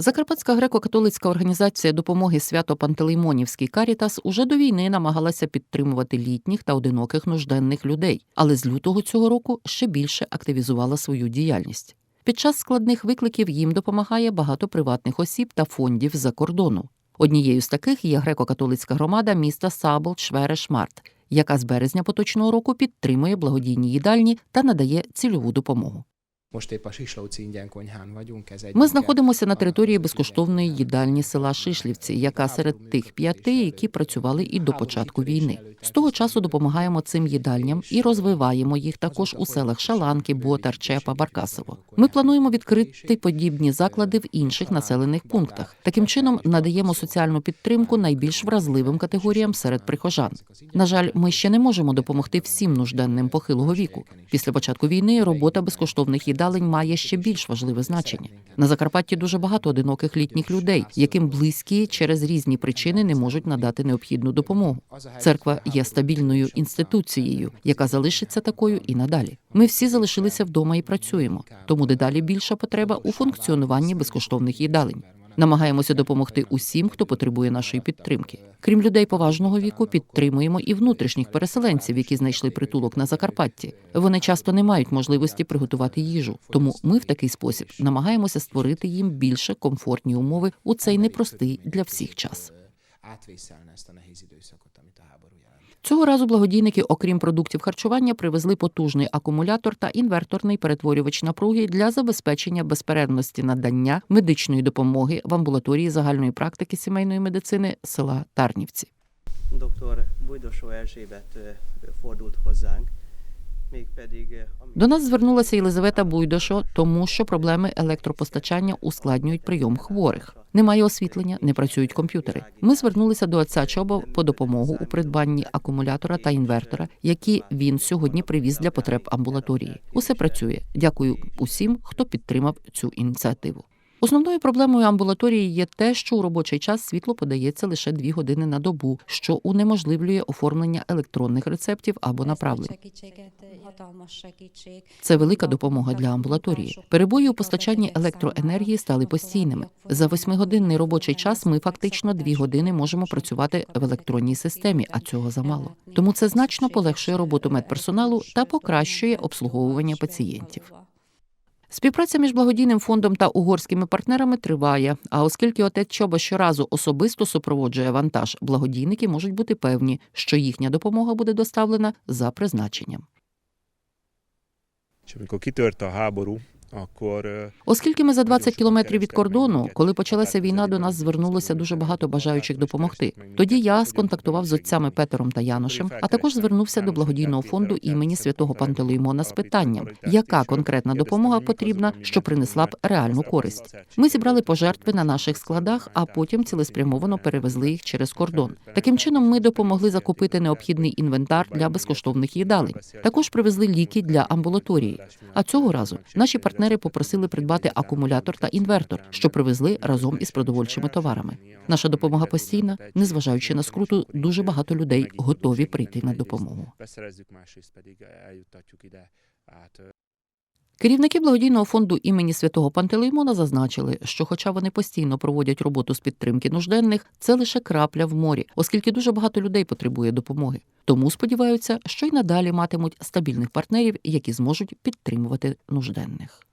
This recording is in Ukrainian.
Закарпатська греко-католицька організація допомоги Свято-Пантелеймонівський Карітас уже до війни намагалася підтримувати літніх та одиноких нужденних людей, але з лютого цього року ще більше активізувала свою діяльність. Під час складних викликів їм допомагає багато приватних осіб та фондів за кордону. Однією з таких є греко-католицька громада міста Сабл Шверешмарт, яка з березня поточного року підтримує благодійні їдальні та надає цільову допомогу. Ми знаходимося на території безкоштовної їдальні села Шишлівці, яка серед тих п'яти, які працювали і до початку війни. З того часу допомагаємо цим їдальням і розвиваємо їх також у селах Шаланки, Ботар, Чепа, Баркасово. Ми плануємо відкрити подібні заклади в інших населених пунктах. Таким чином надаємо соціальну підтримку найбільш вразливим категоріям серед прихожан. На жаль, ми ще не можемо допомогти всім нужденним похилого віку. Після початку війни робота безкоштовних їдалень має ще більш важливе значення. На Закарпатті дуже багато одиноких літніх людей, яким близькі через різні причини не можуть надати необхідну допомогу. Церква є стабільною інституцією, яка залишиться такою і надалі. Ми всі залишилися вдома і працюємо, тому дедалі більша потреба у функціонуванні безкоштовних їдалень. Намагаємося допомогти усім, хто потребує нашої підтримки. Крім людей поважного віку, підтримуємо і внутрішніх переселенців, які знайшли притулок на Закарпатті. Вони часто не мають можливості приготувати їжу, тому ми в такий спосіб намагаємося створити їм більше комфортні умови у цей непростий для всіх час. Цього разу благодійники, окрім продуктів харчування, привезли потужний акумулятор та інверторний перетворювач напруги для забезпечення безперервності надання медичної допомоги в амбулаторії загальної практики сімейної медицини села Тарнівці. Доктор, Bujdosó Erzsébet фордут fordult До нас звернулася Єлизавета Буйдошо, тому що проблеми електропостачання ускладнюють прийом хворих. Немає освітлення, не працюють комп'ютери. Ми звернулися до отця Чоба по допомогу у придбанні акумулятора та інвертора, які він сьогодні привіз для потреб амбулаторії. Усе працює. Дякую усім, хто підтримав цю ініціативу. Основною проблемою амбулаторії є те, що у робочий час світло подається лише дві години на добу, що унеможливлює оформлення електронних рецептів або направлень. Це велика допомога для амбулаторії. Перебої у постачанні електроенергії стали постійними. За восьмигодинний робочий час ми фактично дві години можемо працювати в електронній системі, а цього замало. Тому це значно полегшує роботу медперсоналу та покращує обслуговування пацієнтів. Співпраця між благодійним фондом та угорськими партнерами триває. А оскільки отець Чоба щоразу особисто супроводжує вантаж, благодійники можуть бути певні, що їхня допомога буде доставлена за призначенням. És amikor kitört a háború, Оскільки ми за 20 кілометрів від кордону, коли почалася війна, до нас звернулося дуже багато бажаючих допомогти. Тоді я сконтактував з отцями Петером та Яношем, а також звернувся до благодійного фонду імені святого Пантелеймона з питанням, яка конкретна допомога потрібна, що принесла б реальну користь. Ми зібрали пожертви на наших складах, а потім цілеспрямовано перевезли їх через кордон. Таким чином, ми допомогли закупити необхідний інвентар для безкоштовних їдалень. Також привезли ліки для амбулаторії. А цього разу наші партнери попросили придбати акумулятор та інвертор, що привезли разом із продовольчими товарами. Наша допомога постійна, незважаючи на скруту, дуже багато людей готові прийти на допомогу. Керівники благодійного фонду імені святого Пантелеймона зазначили, що, хоча вони постійно проводять роботу з підтримки нужденних, це лише крапля в морі, оскільки дуже багато людей потребує допомоги. Тому сподіваються, що й надалі матимуть стабільних партнерів, які зможуть підтримувати нужденних.